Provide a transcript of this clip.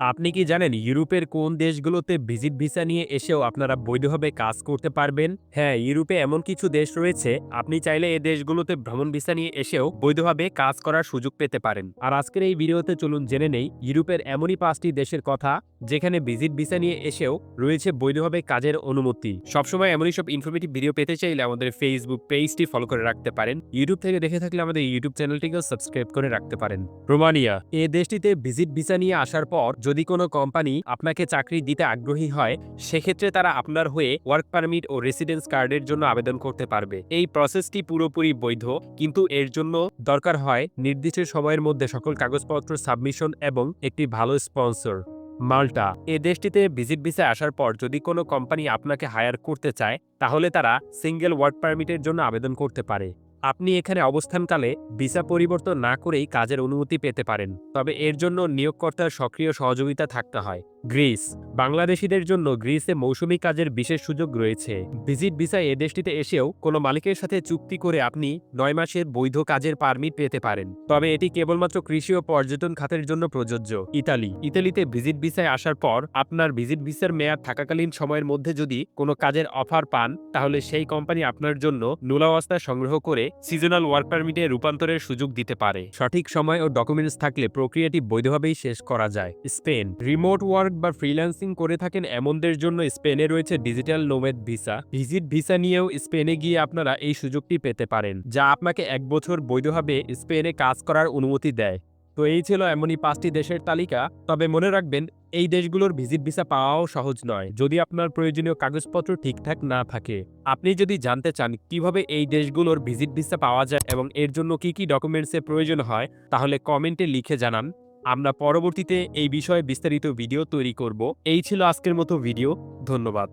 আপনি কি জানেন ইউরোপের কোন দেশগুলোতে ভিজিট ভিসা নিয়ে এসেও আপনারা বৈধভাবে কাজ করতে পারবেন? হ্যাঁ ইউরোপে এমন কিছু দেশ রয়েছে, আপনি চাইলে এই দেশগুলোতে ভ্রমণ ভিসা নিয়ে এসেও বৈধভাবে কাজ করার সুযোগ পেতে পারেন। আর আজকের এই ভিডিওতে চলুন জেনে নেই, ইউরোপের এমনই পাঁচটি দেশের কথা, যেখানে ভিজিট ভিসা নিয়ে এসেও রয়েছে বৈধভাবে কাজের অনুমতি। সবসময় এমনই সব ইনফরমেটিভ ভিডিও পেতে চাইলে আমাদের ফেসবুক পেজটি ফলো করে রাখতে পারেন। ইউটিউব থেকে দেখে থাকলে আমাদের ইউটিউব চ্যানেলটিকেও সাবস্ক্রাইব করে রাখতে পারেন। রোমানিয়া, এ দেশটিতে ভিজিট ভিসা নিয়ে আসার পর যদি কোনো কোম্পানি আপনাকে চাকরি দিতে আগ্রহী হয়, সেক্ষেত্রে তারা আপনার হয়ে ওয়ার্ক পারমিট ও রেসিডেন্স কার্ডের জন্য আবেদন করতে পারবে। এই প্রসেসটি পুরোপুরি বৈধ, কিন্তু এর জন্য দরকার হয় নির্দিষ্ট সময়ের মধ্যে সকল কাগজপত্র সাবমিশন এবং একটি ভালো স্পন্সর মাল্টা, এ দেশটিতে ভিজিট ভিসা আসার পর যদি কোনো কোম্পানি আপনাকে হায়ার করতে চায়, তাহলে তারা সিঙ্গেল ওয়ার্ক পারমিটের জন্য আবেদন করতে পারে। আপনি এখানে অবস্থানকালে ভিসা পরিবর্তন না করেই কাজের অনুমতি পেতে পারেন, তবে এর জন্য নিয়োগকর্তার সক্রিয় সহযোগিতা থাকতে হয়। গ্রিস, বাংলাদেশিদের জন্য গ্রিসে মৌসুমি কাজের বিশেষ সুযোগ রয়েছে। ভিজিট ভিসা এ দেশটিতে এসেও কোনো মালিকের সাথে চুক্তি করে আপনি নয় মাসের বৈধ কাজের পারমিট পেতে পারেন। তবে এটি কেবলমাত্র কৃষি ও পর্যটন খাতের জন্য প্রযোজ্য। ইতালি, ইতালিতে ভিজিট ভিসায় আসার পর আপনার ভিজিট ভিসার মেয়াদ থাকাকালীন সময়ের মধ্যে যদি কোনো কাজের অফার পান, তাহলে সেই কোম্পানি আপনার জন্য নুলাবস্থা সংগ্রহ করে সিজনাল ওয়ার্ক পারমিটে রূপান্তরের সুযোগ দিতে পারে। সঠিক সময় ও ডকুমেন্টস থাকলে প্রক্রিয়াটি বৈধভাবেই শেষ করা যায়। স্পেন। রিমোট ওয়ার্ক বা ফ্রিল্যান্সিং করে থাকেন এমনদের জন্য স্পেনে রয়েছে digital nomad visa visit visa নিয়েও স্পেনে গিয়ে আপনারা এই সুযোগটি পেতে পারেন, যা আপনাকে এক বছর বৈধভাবে স্পেনে কাজ করার অনুমতি দেয়। তো এই ছিল এমনই পাঁচটি দেশের তালিকা। তবে মনে রাখবেন, এই দেশগুলোর ভিজিট ভিসা পাওয়াও সহজ নয়, যদি আপনার প্রয়োজনীয় কাগজপত্র ঠিকঠাক না থাকে। আপনি যদি জানতে চান কীভাবে এই দেশগুলোর ভিজিট ভিসা পাওয়া যায় এবং এর জন্য কি কি ডকুমেন্টসের প্রয়োজন হয়, তাহলে কমেন্টে লিখে জানান। আমরা পরবর্তীতে এই বিষয়ে বিস্তারিত ভিডিও তৈরি করব। এই ছিল আজকের মতো ভিডিও। ধন্যবাদ।